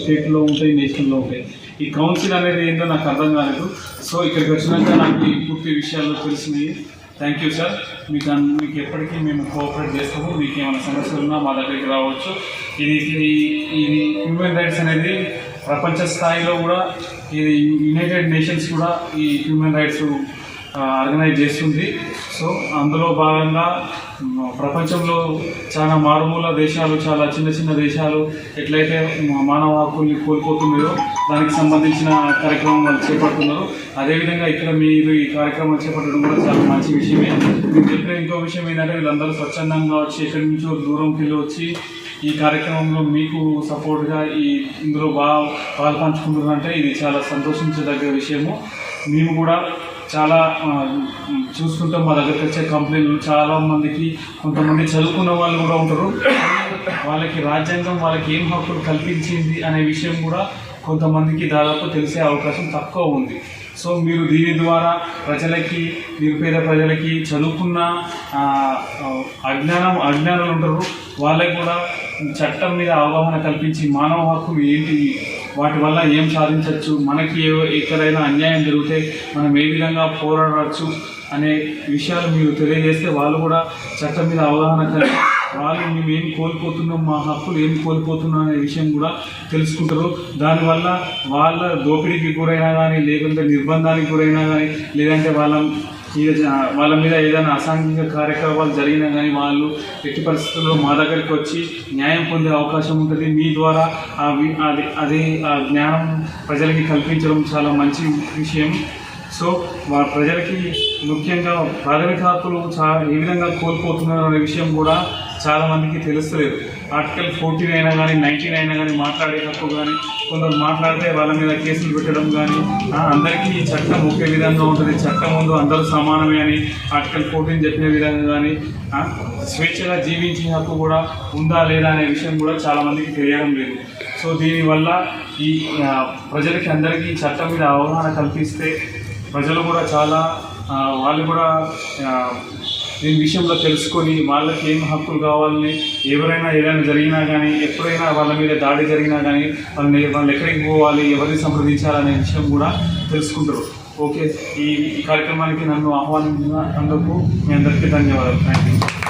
స్టేట్లో ఉంటాయి నేషనల్లో ఉంటాయి. ఈ కౌన్సిల్ అనేది ఏంటో నాకు అర్థం కాలేదు. సో ఇక్కడికి వచ్చినాక నాకు ఈ పూర్తి విషయాలు తెలిసినాయి. థ్యాంక్ యూ సార్ మీకు మీకు ఎప్పటికీ మేము కోఆపరేట్ చేస్తాము. మీకు ఏమైనా సమస్యలు ఉన్నా మా దగ్గరికి రావచ్చు. ఇది ఇది ఇది హ్యూమన్ రైట్స్ అనేది ప్రపంచ స్థాయిలో కూడా ఇది యునైటెడ్ నేషన్స్ కూడా ఈ హ్యూమన్ రైట్స్ ఆర్గనైజ్ చేస్తుంది. సో అందులో భాగంగా ప్రపంచంలో చాలా మారుమూల దేశాలు చాలా చిన్న చిన్న దేశాలు ఎట్లయితే మానవ హక్కుల్ని కోల్పోతున్నారో దానికి సంబంధించిన కార్యక్రమం వాళ్ళు చేపడుతున్నారు. అదేవిధంగా ఇక్కడ మీరు ఈ కార్యక్రమం చేపట్టడం కూడా చాలా మంచి విషయమే. మీరు చెప్పిన ఇంకో విషయం ఏంటంటే వీళ్ళందరూ స్వచ్ఛందంగా వచ్చి ఎక్కడి నుంచో దూరంకి వెళ్ళి వచ్చి ఈ కార్యక్రమంలో మీకు సపోర్ట్గా ఈ ఇందులో బాగా పాలు పంచుకుంటున్నారంటే ఇది చాలా సంతోషించదగ్గ విషయము. మేము కూడా చాలా చూసుకుంటాం మా దగ్గరికి వచ్చే కంప్లైంట్లు. చాలా మందికి కొంతమంది చదువుకున్న వాళ్ళు కూడా ఉంటారు. వాళ్ళకి రాజ్యాంగం వాళ్ళకి ఏం హక్కులు కల్పించింది అనే విషయం కూడా కొంతమందికి దాదాపు తెలిసే అవకాశం తక్కువ ఉంది. సో మీరు దీని ద్వారా ప్రజలకి నిరుపేద ప్రజలకి చదువుకున్న అజ్ఞానం అజ్ఞానులు ఉంటారు. వాళ్ళకి కూడా చట్టం మీద అవగాహన కల్పించి మానవ హక్కులు ఏంటి? వాటి వల్ల ఏం సాధించవచ్చు? మనకి ఎక్కడైనా అన్యాయం జరిగితే మనం ఏ విధంగా పోరాడవచ్చు అనే విషయాలు మీరు తెలియజేస్తే వాళ్ళు కూడా చట్టం మీద అవగాహన కలిగి వాళ్ళు మేము ఏం కోల్పోతున్నాం మా హక్కులు ఏం కోల్పోతున్నాం అనే విషయం కూడా తెలుసుకుంటారు. దానివల్ల వాళ్ళ దోపిడీకి గురైనా కానీ లేకుంటే నిర్బంధానికి గురైనా కానీ లేదంటే వాళ్ళ మీద వాళ్ళ మీద ఏదైనా అసాంఘిక కార్యక్రమాలు జరిగినా కానీ వాళ్ళు ఎట్టి పరిస్థితుల్లో మా దగ్గరికి వచ్చి న్యాయం పొందే అవకాశం ఉంటుంది. మీ ద్వారా అది అది ఆ జ్ఞానం ప్రజలకి కల్పించడం చాలా మంచి విషయం. సో మా ప్రజలకి ముఖ్యంగా ప్రాథమిక హక్కులు చాలా ఏ విధంగా కోల్పోతున్నారు అనే విషయం కూడా చాలా మందికి తెలుస్తలేదు. ఆర్టికల్ ఫోర్టీన్ అయినా కానీ నైన్టీన్ అయినా కానీ మాట్లాడే హక్కు కానీ కొందరు మాట్లాడితే వాళ్ళ మీద కేసులు పెట్టడం కానీ అందరికీ ఈ చట్టం ఒకే విధంగా ఉంటుంది. చట్టం ముందు అందరూ సమానమే అని ఆర్టికల్ ఫోర్టీన్ చెప్పిన విధంగా కానీ స్వేచ్ఛగా జీవించే హక్కు కూడా ఉందా లేదా అనే విషయం కూడా చాలా మందికి తెలియడం లేదు. సో దీనివల్ల ఈ ప్రజలకి అందరికీ ఈ చట్టం మీద అవగాహన కల్పిస్తే ప్రజలు కూడా చాలా వాళ్ళు కూడా దీని విషయంలో తెలుసుకొని వాళ్ళకి ఏం హక్కులు కావాలని ఎవరైనా ఏదైనా జరిగినా కానీ ఎప్పుడైనా వాళ్ళ మీద దాడి జరిగినా కానీ వాళ్ళని వాళ్ళు ఎక్కడికి పోవాలి ఎవరిని సంప్రదించాలనే విషయం కూడా తెలుసుకుంటారు. ఓకే ఈ కార్యక్రమానికి నన్ను ఆహ్వానించినందుకు మీ అందరికీ ధన్యవాదాలు. Thank you